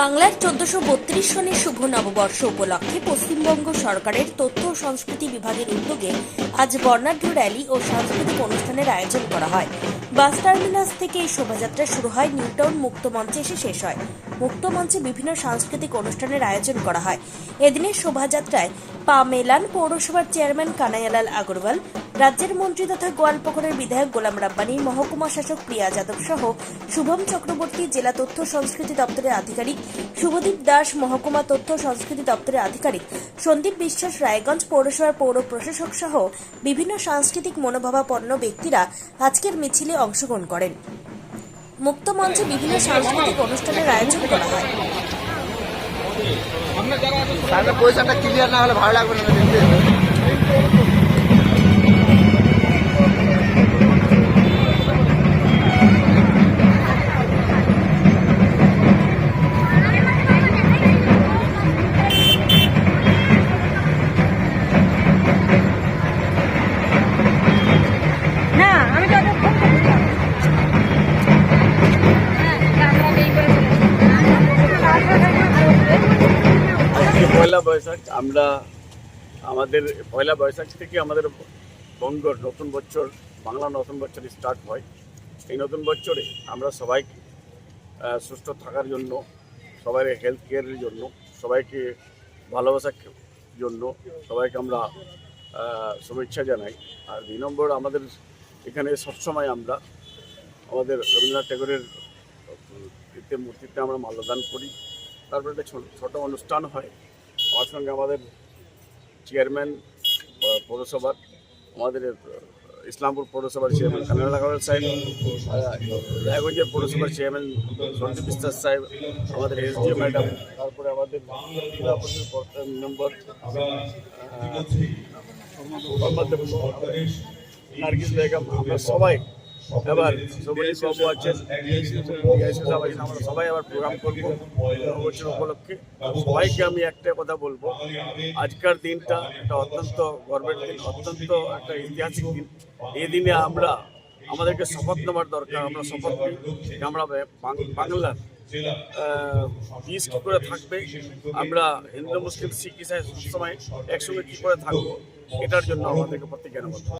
বাংলার চোদ্দশো বত্রিশ সনের শুভ নববর্ষ উপলক্ষে পশ্চিমবঙ্গ সরকারের তথ্য ও সংস্কৃতি বিভাগের উদ্যোগে আজ বর্ণাঢ্য র্যালি ও সাংস্কৃতিক অনুষ্ঠানের আয়োজন করা হয়। বাস টার্মিনাস থেকে এই শোভাযাত্রা শুরু হয়। নিউটাউন মুক্ত মঞ্চে এসে শেষ হয়। মুক্ত মঞ্চে বিভিন্ন সাংস্কৃতিক অনুষ্ঠানের আয়োজন করা হয়। এদিনের শোভাযাত্রায় পা মেলান পৌরসভার চেয়ারম্যান কানাইয়ালাল আগরওয়াল, রাজ্যের মন্ত্রী তথা গোয়ালপুকুরের বিধায়ক গোলাম রাব্বানি, মহকুমা শাসক প্রিয়া যাদব সহ শুভম চক্রবর্তী, জেলা তথ্য সংস্কৃতি দপ্তরের আধিকারিক শুভদীপ দাস, মহকুমা তথ্য সংস্কৃতি দপ্তরের আধিকারিক সন্দীপ বিশ্বাস রায়গঞ্জ পৌরসভার পৌর প্রশাসক সহ বিভিন্ন সাংস্কৃতিক মনোভাবাপন্ন ব্যক্তিরা আজকের মিছিলে অংশগ্রহণ করেন। মুক্ত মঞ্চে বিভিন্ন সাংস্কৃতিক অনুষ্ঠানের আয়োজন করা হয়। পজিশনটা ক্লিয়ার না হলে ভালো লাগবে না। পয়লা বৈশাখ আমরা আমাদের পয়লা বৈশাখ থেকে আমাদের বঙ্গর নতুন বছর বাংলা নতুন বছর স্টার্ট হয়। এই নতুন বছরে আমরা সবাই আহ, সুস্থ থাকার জন্য সবাই হেলথ কেয়ারের জন্য সবাইকে ভালোবাসার জন্য সবাইকে আমরা শুভেচ্ছা জানাই। আর দুই নম্বর আমাদের এখানে সবসময় আমরা আমাদের রবীন্দ্রনাথ ঠাকুরের মূর্তিতে আমরা মাল্যদান করি। তারপরে একটা ছোটো অনুষ্ঠান হয়। আমার সঙ্গে আমাদের চেয়ারম্যান পৌরসভার, আমাদের ইসলামপুর পৌরসভার চেয়ারম্যান কানাডা আগরওয়াল সাহেব রায়গঞ্জের পৌরসভার চেয়ারম্যান সঞ্জীব বিশ্বাস সাহেব, আমাদের এসডিও ম্যাডাম, তারপরে আমাদের জেলা পরিষদের মেম্বার নার্গিস বেগম, আমরা সবাই এবার সবুজ বাবু আছেন আমরা সবাই আবার প্রোগ্রাম করব। নববর্ষের উপলক্ষে। সবাইকে আমি একটা কথা বলব। আজকের দিনটা একটা অত্যন্ত গর্বের দিন, অত্যন্ত একটা ঐতিহাসিক দিন। এই দিনে আমরা, আমাদেরকে শপথ নেওয়ার দরকার, আমরা শপথ নিই। আমরা বাংলার পিস কী করে থাকবে। আমরা হিন্দু, মুসলিম, শিখ, ইসাই সবসময় একসঙ্গে কী করে থাকব, এটার জন্য আমাদেরকে প্রতিজ্ঞানবদ্ধ